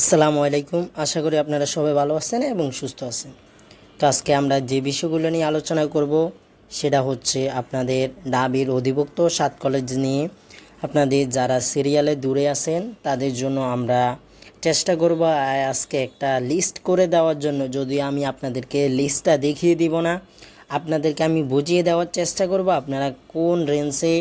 আসসালামু আলাইকুম। আশা করি আপনারা সবাই ভালো আছেন এবং সুস্থ আছেন। তো আজকে আমরা যে বিষয়গুলো নিয়ে আলোচনা করব, সেটা হচ্ছে আপনাদের ডাবির অধিভুক্ত সাত কলেজ নিয়ে। আপনাদের যারা সিরিয়ালে দূরে আছেন, তাদের জন্য আমরা চেষ্টা করব আজকে একটা লিস্ট করে দেওয়ার জন্য। যদি আমি আপনাদেরকে লিস্টটা দেখিয়ে দিব না, আপনাদেরকে আমি বুঝিয়ে দেওয়ার চেষ্টা করব আপনারা কোন রেঞ্জে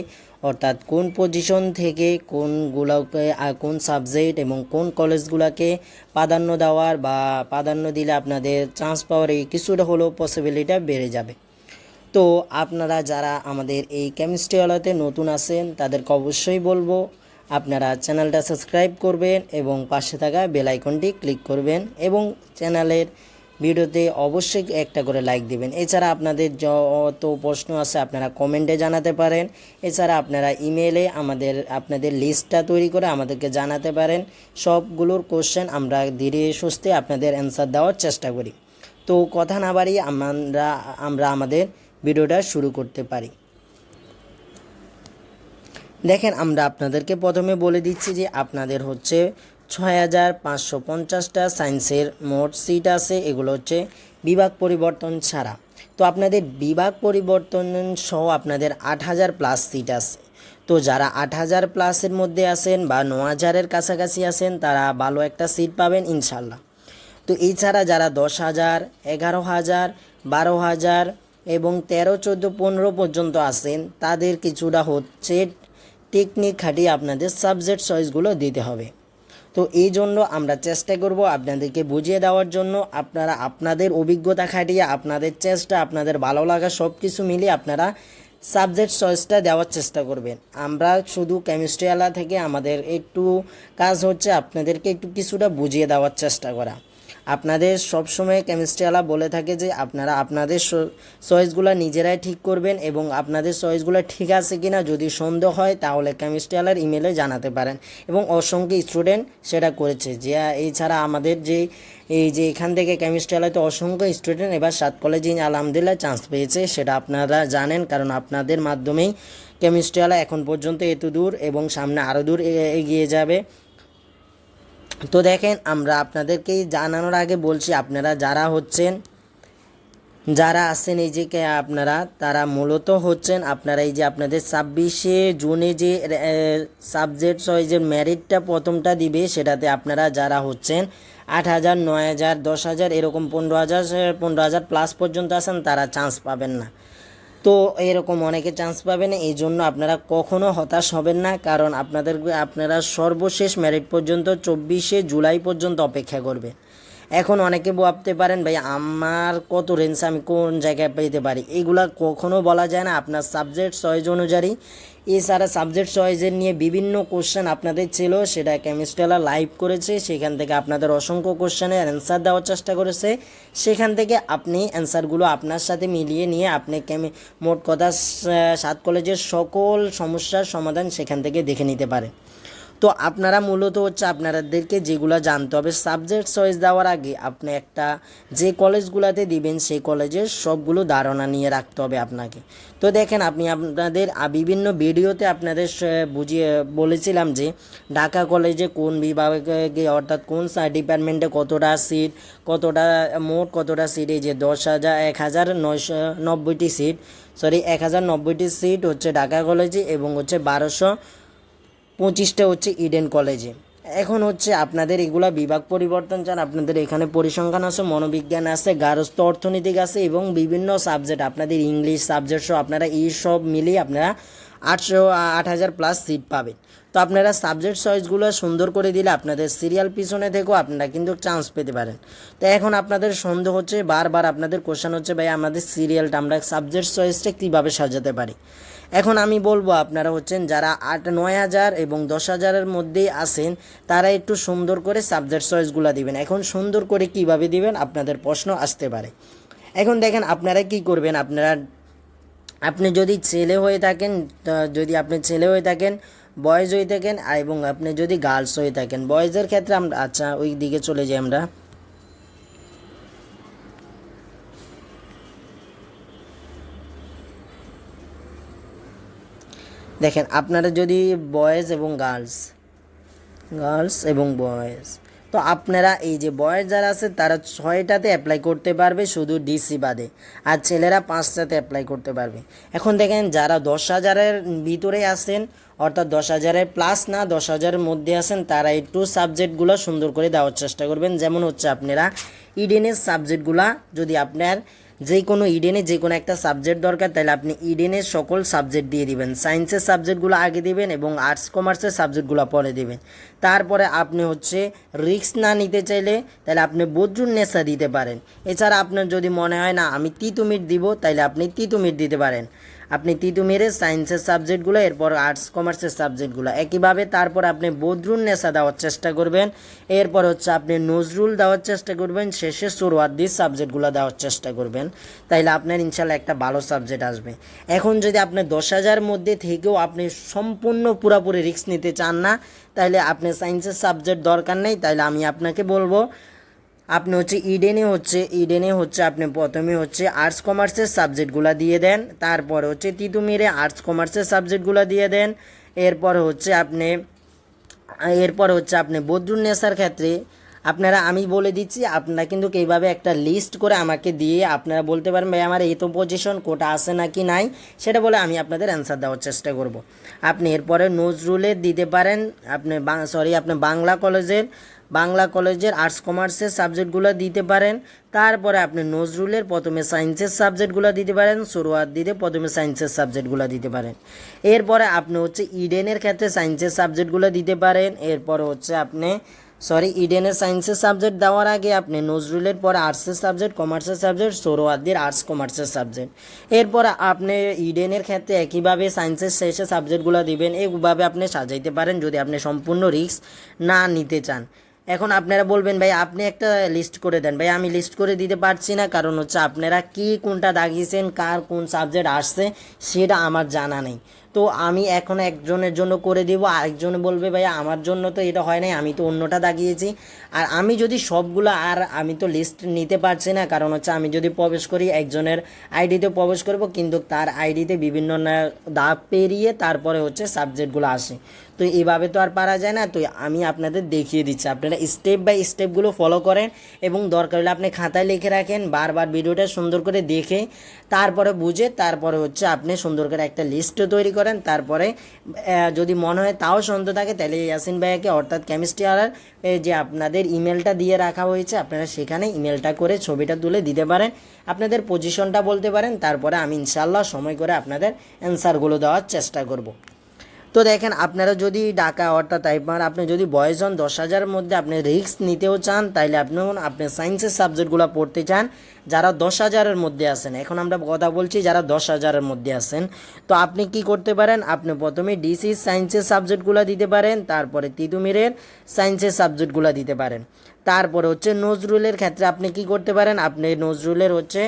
অর্থাৎ কোন পজিশন থেকে কোনগুলোকে কোন সাবজেক্ট এবং কোন কলেজগুলোকে প্রাধান্য দেওয়ার বা প্রাধান্য দিলে আপনাদের চান্স পাওয়ার এই কিছুটা হলেও পসিবিলিটা বেড়ে যাবে। তো আপনারা যারা আমাদের এই কেমিস্ট্রিওয়ালাতে নতুন আছেন, তাদেরকে অবশ্যই বলব, আপনারা চ্যানেলটা সাবস্ক্রাইব করবেন এবং পাশে থাকা বেল আইকনটি ক্লিক করবেন এবং চ্যানেলের ভিডিওতে অবশ্যই একটা করে লাইক দিবেন। এছাড়া আপনাদের যত প্রশ্ন আছে আপনারা কমেন্টে জানাতে পারেন। এছাড়া আপনারা ইমেলে আমাদের, আপনাদের লিস্টটা তৈরি করে আমাদেরকে জানাতে পারেন। সবগুলোর কোশ্চেন আমরা ধীরে সুস্থে আপনাদের অ্যান্সার দেওয়ার চেষ্টা করি। তো কথা না বাড়িয়ে আমরা আমরা আমাদের ভিডিওটা শুরু করতে পারি। দেখেন, আমরা আপনাদেরকে প্রথমে বলে দিচ্ছি যে আপনাদের হচ্ছে ছয় হাজার পাঁচশো পঞ্চাশটা সায়েন্সের মোট সিট আছে, এগুলো হচ্ছে বিভাগ পরিবর্তন ছাড়া। তো আপনাদের বিভাগ পরিবর্তন সহ আপনাদের আট হাজার প্লাস সিট আছে। তো যারা আট হাজার প্লাসের মধ্যে আছেন বা ন হাজারের কাছাকাছি আছেন, তারা ভালো একটা সিট পাবেন ইনশাল্লাহ তো এছাড়া যারা দশ হাজার, এগারো হাজার, বারো হাজার এবং তেরো, চোদ্দ, পনেরো পর্যন্ত আছেন, তাদের কিছুটা হচ্ছে টেকনিক খাটিয়ে আপনাদের সাবজেক্ট চয়েসগুলো দিতে হবে। তো এই জন্য আমরা চেষ্টা করব আপনাদেরকে বুঝিয়ে দেওয়ার জন্য আপনারা আপনাদের অভিজ্ঞতা খাটিয়ে, আপনাদের চেষ্টা, আপনাদের ভালো লাগা সব কিছু মিলিয়ে আপনারা সাবজেক্ট চয়েসটা দেওয়ার চেষ্টা করবেন। আমরা শুধু কেমিস্ট্রিওয়ালা থেকে আমাদের একটু কাজ হচ্ছে আপনাদেরকে একটু কিছুটা বুঝিয়ে দেওয়ার চেষ্টা করা। আপনাদের সবসময় কেমিস্ট্রিওয়ালা বলে থাকে যে আপনারা আপনাদের চয়েসগুলো নিজেরাই ঠিক করবেন এবং আপনাদের চয়েসগুলো ঠিক আছে কিনা যদি সন্দেহ হয় তাহলে কেমিস্ট্রিওয়ালার ইমেলে জানাতে পারেন। এবং অসংখ্য স্টুডেন্ট সেটা করেছে যে এছাড়া আমাদের যে, এই যে এখান থেকে কেমিস্ট্রিওয়ালাতে অসংখ্য স্টুডেন্ট এবার সাত কলেজে আলহামদুলিল্লাহ চান্স পেয়েছে, সেটা আপনারা জানেন কারণ আপনাদের মাধ্যমেই কেমিস্ট্রিওয়ালা এখন পর্যন্ত এত দূর এবং সামনে আরও দূর এগিয়ে যাবে। তো দেখেন, আমরা আপনাদেরকে জানানোর আগে বলছি, আপনারা যারা হচ্ছেন, যারা আছেন এই যে আপনারা, তারা মূলত হচ্ছেন আপনারা এই যে আপনাদের ছাব্বিশে জুনে যে সাবজেক্ট চয়েসের মেরিটটা প্রথমটা দিবে, সেটাতে আপনারা যারা হচ্ছেন, আট হাজার, নয় হাজার, দশ হাজার, এরকম পনেরো হাজার পনেরো হাজার প্লাস পর্যন্ত আছেন, তারা চান্স পাবেন না। তো এরকম অনেকে চান্স পাবেন এই জন্য আপনারা কখনো হতাশ হবেন না, কারণ আপনাদের, আপনারা সর্বশেষ মেরিট পর্যন্ত চব্বিশে জুলাই পর্যন্ত অপেক্ষা করবে। এখন অনেকে ভাবতে পারেন, ভাই, আমার কত রেঞ্জ আমি কোন জায়গায় পেতে পারি? এগুলা কখনো বলা যায় না, আপনার সাবজেক্ট চয়েস অনুযায়ী। এছাড়া সাবজেক্ট চয়েসের নিয়ে বিভিন্ন কোশ্চেন আপনাদের ছিল, সেটা কেমিস্ট্রিয়ালা লাইভ করেছে, সেখান থেকে আপনাদের অসংখ্য কোশ্চেনের অ্যান্সার দেওয়ার চেষ্টা করেছে। সেখান থেকে আপনি অ্যান্সারগুলো আপনার সাথে মিলিয়ে নিয়ে আপনি কেমি, মোট কথা সাত কলেজের সকল সমস্যার সমাধান সেখান থেকে দেখে নিতে পারেন। তো আপনারা মূলত হচ্ছে আপনাদেরকে যেগুলো জানতে হবে সাবজেক্ট চয়েস দেওয়ার আগে আপনি একটা যে কলেজগুলোতে দিবেন, সেই কলেজের সবগুলো ধারণা নিয়ে রাখতে হবে আপনাকে। তো দেখেন, আপনি আপনাদের বিভিন্ন ভিডিওতে আপনাদের বুঝিয়ে বলেছিলাম যে, ঢাকা কলেজে কোন বিভাগে অর্থাৎ কোন ডিপার্টমেন্টে কতটা সিট কতটা, মোট কতটা সিট এই যে দশ হাজার, এক হাজার নয়শো নব্বইটি সিট সরি এক হাজার নব্বইটি সিট হচ্ছে ঢাকা কলেজে এবং হচ্ছে বারোশো পঁচিশটা হচ্ছে ইডেন কলেজে এখন হচ্ছে আপনাদের এগুলা বিভাগ পরিবর্তন চান, আপনাদের এখানে পরিসংখ্যান আছে, মনোবিজ্ঞান আছে গারস্থ অর্থনৈতিক আছে এবং বিভিন্ন সাবজেক্ট আপনাদের ইংলিশ সাবজেক্ট সহ আপনারা এই সব মিলিয়ে আপনারা আটশো, আট হাজার প্লাস সিট পাবেন। তো আপনারা সাবজেক্ট চয়েসগুলো সুন্দর করে দিলে আপনাদের সিরিয়াল পিছনে থেকেও আপনারা কিন্তু চান্স পেতে পারেন। তো এখন আপনাদের সন্দেহ হচ্ছে, বারবার আপনাদের কোশ্চেন হচ্ছে, ভাই, আমাদের সিরিয়ালটা আমরা সাবজেক্ট চয়েসটা কীভাবে সাজাতে পারি? এখন আমি বলব আপনারা হচ্ছেন যারা আট, নয় হাজার এবং দশ হাজারের মধ্যেই আছেন, তারা একটু সুন্দর করে সাবজেক্ট চয়েসগুলো দিবেন। এখন সুন্দর করে কীভাবে দিবেন আপনাদের প্রশ্ন আসতে পারে। এখন দেখেন আপনারা কি করবেন? আপনারা, আপনি যদি ছেলে হয়ে থাকেন যদি আপনি ছেলে হয়ে থাকেন বয়েজ হয়ে থাকেন এবং আপনি যদি গার্লস হয়ে থাকেন বয়েজের ক্ষেত্রে আমরা আচ্ছা ওই দিকে চলে যাই আমরা। দেখেন, আপনারা যদি বয়েজ এবং গার্লস গার্লস এবং বয়েজ তো আপনারা এই যে বয়েজ যারা আছে, তারা ছয়টাতে অ্যাপ্লাই করতে পারবে শুধু ডিসি বাদে, আর ছেলেরা পাঁচটাতে অ্যাপ্লাই করতে পারবে। এখন দেখেন, যারা দশ হাজারের ভিতরে আছেন, অর্থাৎ দশ হাজারের প্লাস না, দশ হাজারের মধ্যে আছেন, তারা একটু সাবজেক্টগুলো সুন্দর করে দেওয়ার চেষ্টা করবেন। যেমন হচ্ছে আপনারা ইডেনের সাবজেক্টগুলা যদি আপনার যে কোনো ইডেনে যে কোনো একটা সাবজেক্ট দরকার, তাহলে আপনি ইডেনের সকল সাবজেক্ট দিয়ে দিবেন। সায়েন্সের সাবজেক্টগুলো আগে দিবেন এবং আর্টস, কমার্সের সাবজেক্টগুলো পরে দিবেন। তারপরে আপনি হচ্ছে রিক্স না নিতে চাইলে, তাহলে আপনি বদ্রুন নেশা দিতে পারেন। এছাড়া আপনার যদি মনে হয়, না, আমি তিতুমির দিব, তাহলে আপনি তিতুমির দিতে পারেন। আপনি তিতুমিরের সায়েন্সের সাবজেক্টগুলো, এরপর আর্টস কমার্সের সাবজেক্টগুলো। একইভাবে তারপর আপনি বদরুন নেশা দেওয়ার চেষ্টা করবেন। এরপর হচ্ছে আপনি নজরুল দেওয়ার চেষ্টা করবেন। শেষে সুরওয়াদ্দি সাবজেক্টগুলো দেওয়ার চেষ্টা করবেন। তাইলে আপনার ইনশাল্লাহ একটা ভালো সাবজেক্ট আসবে। এখন যদি আপনি দশ হাজার মধ্যে থেকেও আপনি সম্পূর্ণ পুরোপুরি রিস্ক নিতে চান না তাহলে আপনি সায়েন্সের সাবজেক্ট দরকার নেই। তাহলে আমি আপনাকে বলব আপনি হচ্ছে ইডেনে হচ্ছে ইডেনে হচ্ছে আপনি প্রথমে হচ্ছে আর্টস কমার্সের সাবজেক্টগুলো দিয়ে দেন। তারপরে হচ্ছে তিতুমিরে আর্টস কমার্সের সাবজেক্টগুলো দিয়ে দেন। এরপর হচ্ছে আপনি, এরপর হচ্ছে আপনি বদরুন নেসার ক্ষেত্রে, আপনারা আমি বলে দিচ্ছি, আপনারা কিন্তু এইভাবে একটা লিস্ট করে আমাকে দিয়ে আপনারা বলতে পারেন, ভাই, আমার এই তো পজিশন কোটা আছে নাকি নাই? সেটা বলে আমি আপনাদের অ্যান্সার দেওয়ার চেষ্টা করব। আপনি এরপরে নজরুলের দিতে পারেন, আপনি সরি আপনি বাংলা কলেজের বাংলা কলেজের আর্টস কমার্সের সাবজেক্টগুলো দিতে পারেন। তারপরে আপনি নজরুলের প্রথমে সায়েন্সের সাবজেক্টগুলো দিতে পারেন সরোয়ার দিতে প্রথমে সায়েন্সের সাবজেক্টগুলো দিতে পারেন। এরপরে আপনি হচ্ছে ইডেনের ক্ষেত্রে সায়েন্সের সাবজেক্টগুলো দিতে পারেন। এরপরে হচ্ছে আপনি সরি ইডেনের সায়েন্সের সাবজেক্ট দেওয়ার আগে আপনি নজরুলের পরে আর্টসের সাবজেক্ট কমার্সের সাবজেক্ট সৌরওয়াদ্দির আর্টস কমার্সের সাবজেক্ট এরপর আপনি ইডেনের ক্ষেত্রে একইভাবে সায়েন্সের শেষে সাবজেক্টগুলো দিবেন। এইভাবে আপনি সাজাইতে পারেন যদি আপনি সম্পূর্ণ রিস্ক না নিতে চান। এখন আপনারা বলবেন, ভাই, আপনি একটা লিস্ট করে দেন। ভাই, আমি লিস্ট করে দিতে পারছি না। কারণ হচ্ছে আপনারা কি, কোনটা দাগিয়েছেন, কার কোন সাবজেক্ট আসছে, সেটা আমার জানা নেই। তো আমি এখন একজনের জন্য করে দেবো, আরেকজন বলবে, ভাই, আমার জন্য তো এটা হয় নাই, আমি তো অন্যটা দাগিয়েছি। আর আমি যদি সবগুলো, আর আমি তো লিস্ট নিতে পারছি না, কারণ হচ্ছে আমি যদি প্রবেশ করি, একজনের আইডিতে প্রবেশ করব, কিন্তু তার আইডিতে বিভিন্ন দাগ পেরিয়ে তারপরে হচ্ছে সাবজেক্টগুলো আসে। তো এইভাবে তো আর পারা যায় না, তো আমি আপনাদের দেখিয়ে দিচ্ছি। আপনারা স্টেপ বাই স্টেপগুলো ফলো করেন এবং দরকার হলে আপনি খাতায় লিখে রাখেন, বারবার ভিডিওটা সুন্দর করে দেখে, তারপরে বুঝে, তারপরে হচ্ছে আপনি সুন্দর করে একটা লিস্ট তৈরি করেন, তারপরে যদি মনে হয় তাও সন্দেহ থাকে, তাহলে ইয়াসিন ভাইয়াকে, অর্থাৎ কেমিস্ট্রি আলার যে আপনাদের ইমেলটা দিয়ে রাখা হয়েছে, আপনারা সেখানে ইমেলটা করে ছবিটা তুলে দিতে পারেন। আপনাদের পজিশনটা বলতে পারেন, তারপরে আমি ইনশাল্লাহ সময় করে আপনাদের অ্যান্সারগুলো দেওয়ার চেষ্টা করব। তো দেখেন, আপনারা যদি ডাকা অর্থাৎ আপনার, আপনি যদি বয়স হন দশ হাজারের মধ্যে আপনি রিস্ক নিতেও চান, তাইলে আপনি আপনি সায়েন্সের সাবজেক্টগুলো পড়তে চান, যারা দশ হাজারের মধ্যে আছেন। এখন আমরা কথা বলছি যারা দশ হাজারের মধ্যে আছেন। তো আপনি কি করতে পারেন, আপনি প্রথমে ডিসি সায়েন্সের সাবজেক্টগুলো দিতে পারেন, তারপরে তিতুমিরের সায়েন্সের সাবজেক্টগুলো দিতে পারেন। তারপরে হচ্ছে নজরুলের ক্ষেত্রে আপনি কি করতে পারেন, আপনি নজরুলের হচ্ছে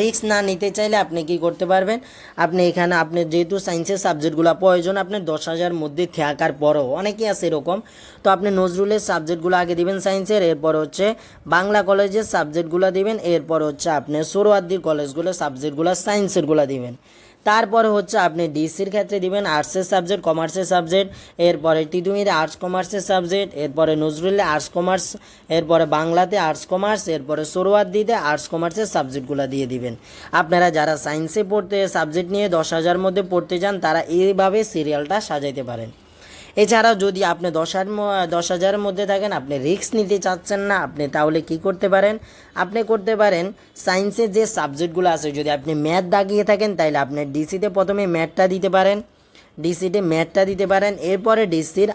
রিস্ক না নিতে চাইলে আপনি কি করতে পারবেন? আপনি এখানে, আপনি যেহেতু সায়েন্সের সাবজেক্টগুলো প্রয়োজন, আপনি দশ হাজার মধ্যে থাকার পরও, অনেকেই আছে এরকম। তো আপনি নজরুলের সাবজেক্টগুলো আগে দিবেন সায়েন্সের এরপর হচ্ছে বাংলা কলেজের সাবজেক্টগুলো দিবেন, এরপর হচ্ছে আপনি সোরোয়াদ্দি কলেজগুলো সাবজেক্টগুলো সায়েন্সেরগুলো দিবেন। তারপরে হচ্ছে আপনি ডিসির ক্ষেত্রে দিবেন আর্টসের সাবজেক্ট, কমার্সের সাবজেক্ট, এরপরে টিটুমির আর্টস, কমার্সের সাবজেক্ট, এরপরে নজরুলে আর্টস, কমার্স, এরপরে বাংলাতে আর্টস, কমার্স, এরপরে সরোয়ার্দিতে আর্টস, কমার্সের সাবজেক্টগুলো দিয়ে দিবেন। আপনারা যারা সায়েন্সে পড়তে, সাবজেক্ট নিয়ে দশ হাজার মধ্যে পড়তে চান তারা এইভাবে সিরিয়ালটা সাজাইতে পারেন। এছাড়াও যদি আপনি দশ হাজার দশ হাজারের মধ্যে থাকেন, আপনি রিস্ক নিতে চাচ্ছেন না, আপনি তাহলে কি করতে পারেন? আপনি করতে পারেন সায়েন্সের যে সাবজেক্টগুলো আছে, যদি আপনি ম্যাথ দাগিয়ে থাকেন, তাহলে আপনি ডিসিতে প্রথমে ম্যাথটা দিতে পারেন। ডিসিতে ম্যাথটা দিতে পারেন। এরপরে ডিসির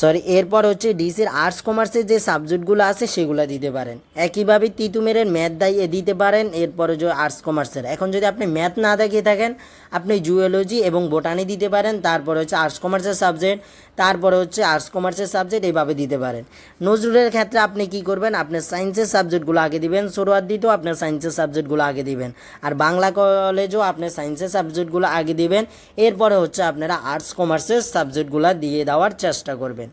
সরি এরপর হচ্ছে ডিসির আর্টস কমার্সের যে সাবজেক্টগুলো আছে সেগুলো দিতে পারেন। একইভাবে তিতুমেরের ম্যাথ দাইয়ে দিতে পারেন, এরপরে যে আর্টস কমার্সের এখন যদি আপনি ম্যাথ না দেখিয়ে থাকেন, আপনি জুওলজি এবং বোটানি দিতে পারেন, তারপরে হচ্ছে আর্টস কমার্সের সাবজেক্ট তারপরে হচ্ছে আর্টস কমার্সের সাবজেক্ট এইভাবে দিতে পারেন। নজরুলের ক্ষেত্রে আপনি কি করবেন, আপনি সায়েন্সের সাবজেক্টগুলো আগে দিবেন সরোয়ার দিতেও আপনি সায়েন্সের সাবজেক্টগুলো আগে দিবেন। আর বাংলা কলেজও আপনি সায়েন্সের সাবজেক্টগুলো আগে দিবেন, এরপরে হচ্ছে আপনারা আর্টস কমার্সের সাবজেক্টগুলো দিয়ে দেওয়ার চেষ্টা করবেন।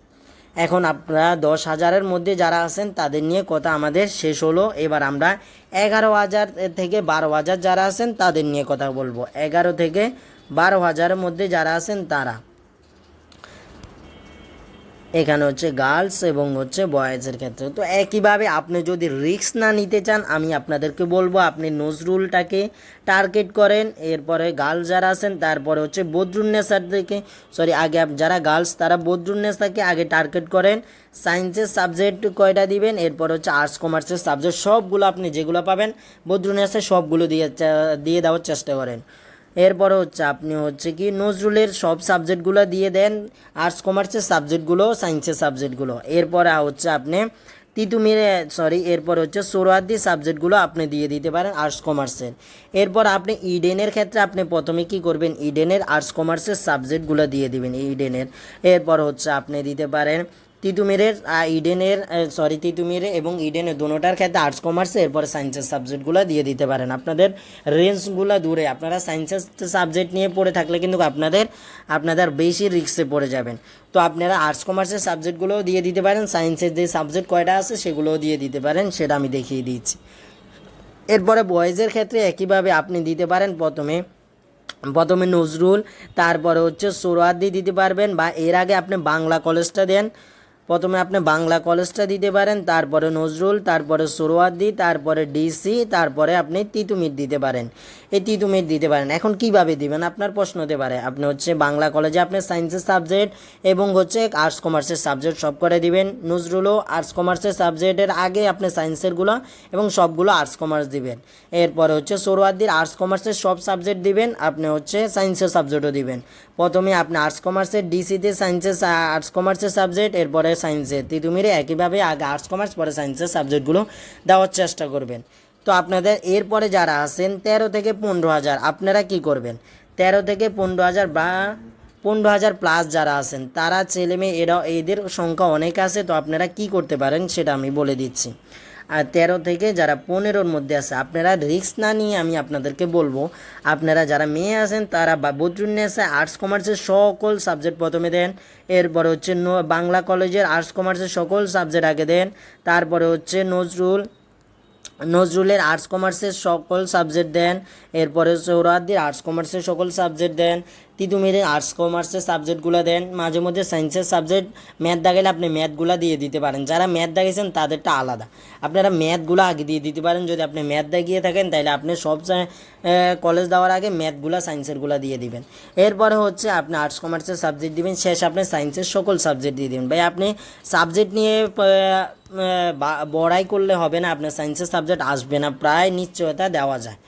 এখন আপনারা দশ হাজারের মধ্যে যারা আছেন, তাদের নিয়ে কথা আমাদের শেষ হলো। এবার আমরা এগারো হাজার থেকে বারো হাজার যারা আছেন, তাদের নিয়ে কথা বলব। এগারো থেকে বারো হাজারের মধ্যে যারা আছেন, তারা। এখানে হচ্ছে গার্লস এবং হচ্ছে বয়েজের ক্ষেত্রে। তো একইভাবে আপনি যদি রিস্ক না নিতে চান, আমি আপনাদেরকে বলব আপনি নজরুলটাকে টার্গেট করেন, এরপরে গার্লস যারা আছেন, তারপরে হচ্ছে বদরুন্নেসার থেকে সরি আগে যারা গার্লস তারা বদরুন্নেসাকে আগে টার্গেট করেন। সায়েন্সের সাবজেক্ট কয়টা দিবেন, এরপর হচ্ছে আর্টস কমার্সের সাবজেক্ট সবগুলো আপনি যেগুলো পাবেন বদরুন্নেসার সবগুলো দিয়ে দিয়ে দেওয়ার চেষ্টা করেন। এরপরে হচ্ছে আপনি হচ্ছে কি? নজরুলের সব সাবজেক্টগুলো দিয়ে দেন, আর্টস, কমার্সের সাবজেক্টগুলো, সায়েন্সের সাবজেক্টগুলো। এরপরে হচ্ছে আপনি তিতুমিরে সরি এরপর হচ্ছে সোরোয়াদি সাবজেক্টগুলো আপনি দিয়ে দিতে পারেন আর্টস, কমার্সের। এরপর আপনি ইডেনের ক্ষেত্রে আপনি প্রথমে কি করবেন? ইডেনের আর্টস, কমার্সের সাবজেক্টগুলো দিয়ে দিবেন, ইডেনের। এরপর হচ্ছে আপনি দিতে পারেন তিতুমিরের ইডেনের সরি তিতুমিরে এবং ইডেনের দুটোটার ক্ষেত্রে আর্টস কমার্সে এরপরে সায়েন্সের সাবজেক্টগুলো দিয়ে দিতে পারেন। আপনাদের রেঞ্জগুলো দূরে। আপনারা সায়েন্সের সাবজেক্ট নিয়ে পড়ে থাকলে কিন্তু আপনাদের আপনাদের বেশি রিক্সে পড়ে যাবেন। তো আপনারা আর্টস কমার্সের সাবজেক্টগুলোও দিয়ে দিতে পারেন। সায়েন্সের যে সাবজেক্ট কয়টা আছে সেগুলোও দিয়ে দিতে পারেন। সেটা আমি দেখিয়ে দিচ্ছি। এরপরে বয়েজের ক্ষেত্রে একইভাবে আপনি দিতে পারেন প্রথমে প্রথমে নজরুল, তারপরে হচ্ছে সোরোয়াদি দিতে পারবেন বা এর আগে আপনি বাংলা কলেজটা দেন। প্রথমে আপনি বাংলা কলেজটা দিতে পারেন, তারপরে নজরুল, তারপরে সোরোয়াদি তারপরে ডিসি, তারপরে আপনি তিতুমির দিতে পারেন। এই তিতুমির দিতে পারেন। এখন কীভাবে দিবেন? আপনার প্রশ্ন হতে পারে। আপনি হচ্ছে বাংলা কলেজে আপনি সায়েন্সের সাবজেক্ট এবং হচ্ছে আর্টস কমার্সের সাবজেক্ট সব করে দিবেন। নজরুলও আর্টস কমার্সের সাবজেক্টের আগে আপনি সায়েন্সেরগুলো এবং সবগুলো আর্টস কমার্স দিবেন। এরপরে হচ্ছে সোরোয়াদির আর্টস কমার্সের সব সাবজেক্ট দিবেন, আপনি হচ্ছে সায়েন্সের সাবজেক্টও দিবেন। প্রথমে আপনি আর্টস কমার্সের ডিসিতে সায়েন্সের আর্টস কমার্সের সাবজেক্ট, এরপরে সায়েন্সের তিতুমিরে একইভাবে আগে আর্টস কমার্স পরে সায়েন্সের সাবজেক্টগুলো দেওয়ার চেষ্টা করবেন। তো আপনাদের এরপরে যারা আছেন, তেরো থেকে পনেরো হাজার, আপনারা কি করবেন? তেরো থেকে পনেরো হাজার বা পনেরো হাজার প্লাস যারা আছেন, তারা ছেলে মেয়ে এরা এদের সংখ্যা অনেক আছে, তো আপনারা কি করতে পারেন সেটা আমি বলে দিচ্ছি। আর তেরো থেকে যারা পনেরোর মধ্যে আছে, আপনারা রিস্ক না নিয়ে আমি আপনাদেরকে বলব। আপনারা যারা মেয়ে আছেন, তারা বদ্রুন্নেসে আর্টস কমার্সের সকল সাবজেক্ট প্রথমে দেন। এরপরে হচ্ছে বাংলা কলেজের আর্টস কমার্সের সকল সাবজেক্ট আগে দেন। তারপরে হচ্ছে নজরুল নজরুলের আর্টস কমার্সের সকল সাবজেক্ট দেন, এরপরে সৌরাদ্দির আর্টস কমার্সের সকল সাবজেক্ট দেন, তিতুমিরের আর্টস কমার্সের সাবজেক্টগুলো দেন, মাঝে মধ্যে সায়েন্সের সাবজেক্ট ম্যাথ দাগেলে আপনি ম্যাথগুলো দিয়ে দিতে পারেন। যারা ম্যাথ দাগিয়েছেন তাদেরটা আলাদা। আপনারা ম্যাথগুলো আগে দিয়ে দিতে পারেন, যদি আপনি ম্যাথ দাগিয়ে থাকেন তাহলে আপনি সব কলেজ দেওয়ার আগে ম্যাথগুলো সায়েন্সেরগুলো দিয়ে দিবেন। এরপরে হচ্ছে আপনি আর্টস কমার্সের সাবজেক্ট দিবেন, শেষ আপনি সায়েন্সের সকল সাবজেক্ট দিয়ে দিবেন। ভাই, আপনি সাবজেক্ট নিয়ে বড়াই করলে হবে না, আপনার সায়েন্সের সাবজেক্ট আসবে না, প্রায় নিশ্চয়তা দেওয়া যায়।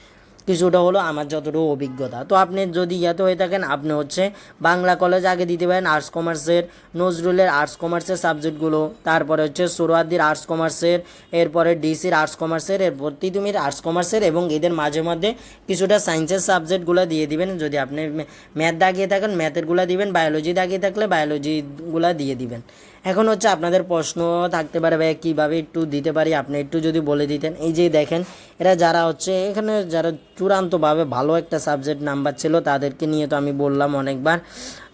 কিছুটা হলো আমার যতটুকু অভিজ্ঞতা। তো আপনি যদি ইয়াতে হয়ে থাকেন, আপনি হচ্ছে বাংলা কলেজ আগে দিতে পারেন আর্টস কমার্সের নজরুলের আর্টস কমার্সের সাবজেক্টগুলো তারপরে হচ্ছে সোরোয়াদির আর্টস কমার্সের এরপরে ডিসির আর্টস কমার্সের এরপর তিতুমির আর্টস কমার্সের এবং এদের মাঝে মধ্যে কিছুটা সায়েন্সের সাবজেক্টগুলো দিয়ে দিবেন। যদি আপনি ম্যাথ দাগিয়ে থাকেন ম্যাথেরগুলো দিবেন বায়োলজি দাগিয়ে থাকলে বায়োলজিগুলো দিয়ে দিবেন। এখন হচ্ছে আপনাদের প্রশ্ন থাকতে পারে ভাই কীভাবে একটু দিতে পারি? আপনি একটু যদি বলে দিতেন। এই যে দেখেন এরা যারা হচ্ছে, এখানে যারা চূড়ান্তভাবে ভালো একটা সাবজেক্ট নাম্বার ছিল, তাদেরকে নিয়ে তো আমি বললাম অনেকবার।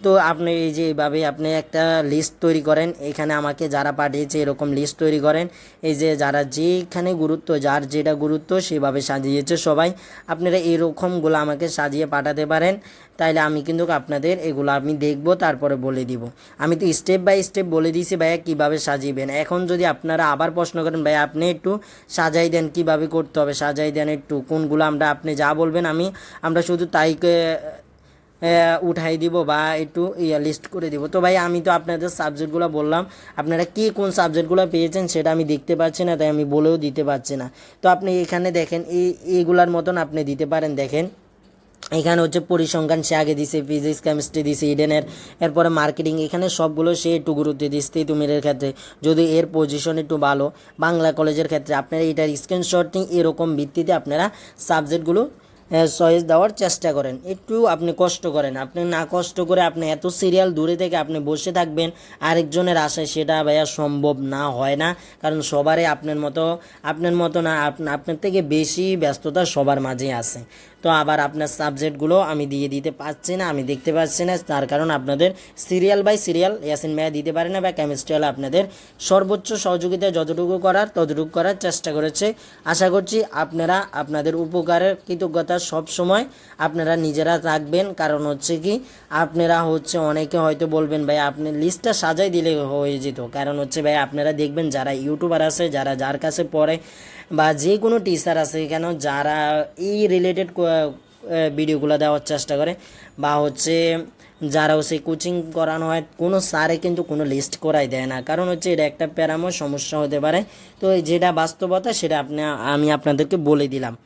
তো আপনি এই যে এইভাবে আপনি একটা লিস্ট তৈরি করেন, এখানে আমাকে যারা পাঠিয়েছে এরকম লিস্ট তৈরি করেন। এই যে যারা যেখানে গুরুত্ব, যার যেটা গুরুত্ব সেভাবে সাজিয়েছে সবাই। আপনারা এরকমগুলো আমাকে সাজিয়ে পাঠাতে পারেন, তাইলে আমি কিন্তু আপনাদের এগুলো আমি দেখব, তারপরে বলে দিব। আমি তো স্টেপ বাই স্টেপ বলে দিয়েছি ভাইয়া কীভাবে সাজিবেন। এখন যদি আপনারা আবার প্রশ্ন করেন, ভাইয়া আপনি একটু সাজাই দেন কীভাবে করতে হবে। সাজাই দেন একটু, কোনগুলো আমরা, আপনি যা বলবেন আমি, আমরা শুধু তাইকে উঠাই দিব বা একটু ইয়া লিস্ট করে দিব। তো ভাই, আমি তো আপনাদের সাবজেক্টগুলো বললাম, আপনারা কি কোন সাবজেক্টগুলো পেয়েছেন সেটা আমি দেখতে পাচ্ছি না, তাই আমি বলেও দিতে পারছি না। তো আপনি এখানে দেখেন, এই এইগুলার মতন আপনি দিতে পারেন, দেখেন। এখানে হচ্ছে পরিসংখ্যান, সে আগে দিছে ফিজিক্স কেমিস্ট্রি দিছে ইডেনের এরপরে মার্কেটিং এখানে সবগুলো সে একটু গুরুত্ব দিচ্ছে তুমিরের ক্ষেত্রে। যদি এর পজিশন একটু ভালো, বাংলা কলেজের ক্ষেত্রে আপনারা এটার স্ক্রিনশট এরকম ভিত্তিতে আপনারা সাবজেক্টগুলো চয়েস দেওয়ার চেষ্টা করেন। একটু আপনি কষ্ট করেন। আপনি না কষ্ট করে আপনি এত সিরিয়াল দূরে থেকে আপনি বসে থাকবেন, আরেকজনের আশায় সেটা ভাইয়া সম্ভব না, হয় না। কারণ সবারই আপনার মতো আপনার মতো না আপ- আপনার থেকে বেশি ব্যস্ততা সবার মাঝে আছে। তো আবার আপনার সাবজেক্টগুলো আমি দিয়ে দিতে পারছি না, আমি দেখতে পাচ্ছি না। তার কারণ আপনাদের সিরিয়াল বাই সিরিয়াল, ইয়াসিন ভাইয়া দিতে পারে না বা কেমিস্ট্রি হলে আপনাদের সর্বোচ্চ সহযোগিতা যতটুকু করার ততটুকু করার চেষ্টা করেছে। আশা করছি আপনারা আপনাদের উপকারের কৃতজ্ঞতা সব সময় আপনারা নিজেরা রাখবেন। কারণ হচ্ছে কি, আপনারা হচ্ছে অনেকে হয়তো বলবেন, ভাই, আপনি লিস্টটা সাজাই দিলে হয়ে যেত। কারণ হচ্ছে, ভাই, আপনারা দেখবেন যারা ইউটিউবার আছে, যারা যার কাছে পড়ে বা যে কোনো টিচার আছে কেন যারা এই রিলেটেড ভিডিওগুলো দেওয়ার চেষ্টা করে বা হচ্ছে যারা হচ্ছে কোচিং করানো হয়, কোনো স্যারে কিন্তু কোনো লিস্ট করাই দেয় না। কারণ হচ্ছে এটা একটা প্যারামো, সমস্যা হতে পারে। তো যেটা বাস্তবতা সেটা আপনি, আমি আপনাদেরকে বলে দিলাম।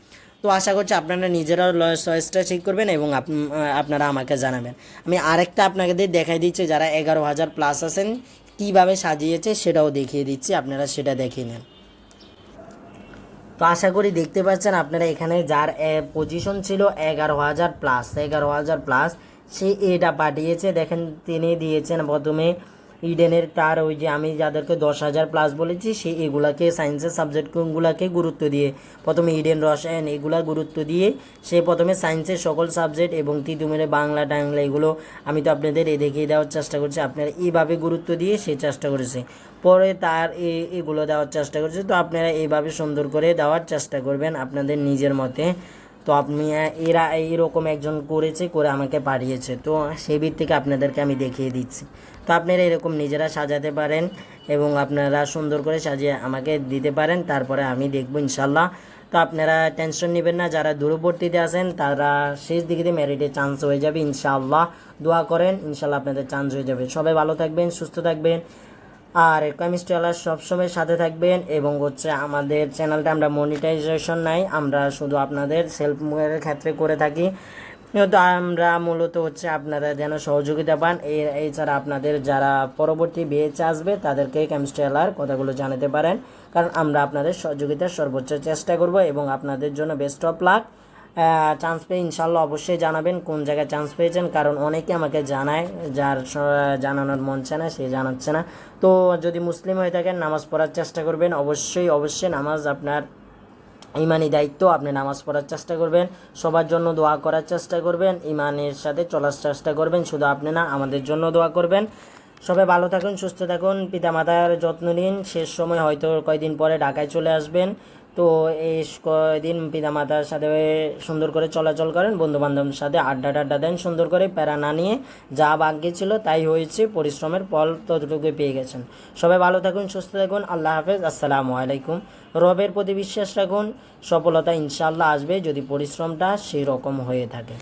তো আশা করছি আপনারা নিজেরাও চয়েসটা ঠিক করবেন এবং আপ- আপনারা আমাকে জানাবেন। আমি আরেকটা আপনাকে দিয়ে দেখাই দিচ্ছি, যারা এগারো হাজার প্লাস আছেন, কীভাবে সাজিয়েছে সেটাও দেখিয়ে দিচ্ছি, আপনারা সেটা দেখে নেন। তো আশা করি দেখতে পাচ্ছেন আপনারা এখানে যার পজিশন ছিল এগারো হাজার প্লাস এগারো হাজার প্লাস সে এটা পাঠিয়েছে। দেখেন, তিনি দিয়েছেন প্রথমে ইডেনের তার ওই যে আমি যাদেরকে দশ হাজার প্লাস বলেছি, সে এগুলাকে সায়েন্সের সাবজেক্টগুলোকে গুরুত্ব দিয়ে, প্রথমে ইডেন রসায়ন এগুলা গুরুত্ব দিয়ে সে প্রথমে সায়েন্সের সকল সাবজেক্ট এবং তিতুমিরে বাংলা, টাংলা এগুলো আমি তো আপনাদের এ দেখিয়ে দেওয়ার চেষ্টা করছি, আপনারা এইভাবে গুরুত্ব দিয়ে সে চেষ্টা করেছে। পরে তার এগুলো দেওয়ার চেষ্টা করেছে, তো আপনারা এইভাবে সুন্দর করে দেওয়ার চেষ্টা করবেন আপনাদের নিজের মতে। তো আপনি এরা এইরকম একজন করেছে, করে আমাকে পাঠিয়েছে তো সেই ভিত থেকে আপনাদেরকে আমি দেখিয়ে দিচ্ছি। তো আপনারা এরকম নিজেরা সাজাতে পারেন এবং আপনারা সুন্দর করে সাজিয়ে আমাকে দিতে পারেন, তারপরে আমি দেখব ইনশাল্লাহ তো আপনারা টেনশন নেবেন না, যারা দূরবর্তীতে আছেন, তারা শেষ দিকে মেরিটে চান্স হয়ে যাবে ইনশাআল্লাহ। দোয়া করেন ইনশাল্লাহ আপনাদের চান্স হয়ে যাবে। সবাই ভালো থাকবেন, সুস্থ থাকবেন। আর কেমিস্ট্রি আলার সবসময় সাথে থাকবেন এবং হচ্ছে আমাদের চ্যানেলটা আমরা মনিটাইজেশন নাই, আমরা শুধু আপনাদের সেলফ এর ক্ষেত্রে করে থাকি। তো আমরা মূলত হচ্ছে আপনারা যেন সহযোগিতা পান এছাড়া আপনাদের যারা পরবর্তী বিয়েচে আসবে, তাদেরকে কেমিস্ট্রি আলার কথাগুলো জানাতে পারেন। কারণ আমরা আপনাদের সহযোগিতার সর্বোচ্চ চেষ্টা করব এবং আপনাদের জন্য বেস্ট অফ লাক চান্স পেয়ে ইনশাল্লাহ অবশ্যই জানাবেন কোন জায়গায় চান্স পেয়েছেন, কারণ অনেকে আমাকে জানায়, যার জানানোর মন চায় না, সে জানাচ্ছে না। তো যদি মুসলিম হয়ে থাকেন, নামাজ পড়ার চেষ্টা করবেন, অবশ্যই অবশ্যই নামাজ আপনার ইমানি দায়িত্ব, আপনি নামাজ পড়ার চেষ্টা করবেন, সবার জন্য দোয়া করার চেষ্টা করবেন, ইমানের সাথে চলার চেষ্টা করবেন, শুধু আপনি না, আমাদের জন্য দোয়া করবেন। সবাই ভালো থাকুন, সুস্থ থাকুন পিতা পিতামাতার যত্ন নিন, শেষ সময় হয়তো কয়দিন পরে ঢাকায় চলে আসবেন। তো এই কয়েকদিন পিতা মাতার সাথে সুন্দর করে চলাচল করেন বন্ধু বান্ধবের সাথে আড্ডা টাড্ডা দেন, সুন্দর করে প্যারা না নিয়ে যা ভাগ্যে ছিল তাই হয়েছে, পরিশ্রমের ফল ততটুকু পেয়ে গেছেন। সবাই ভালো থাকুন, সুস্থ থাকুন, আল্লাহ হাফেজ, আসসালামু আলাইকুম। রবের প্রতি বিশ্বাস রাখুন, সফলতা ইনশাল্লাহ আসবে যদি পরিশ্রমটা সেই রকম হয়ে থাকে।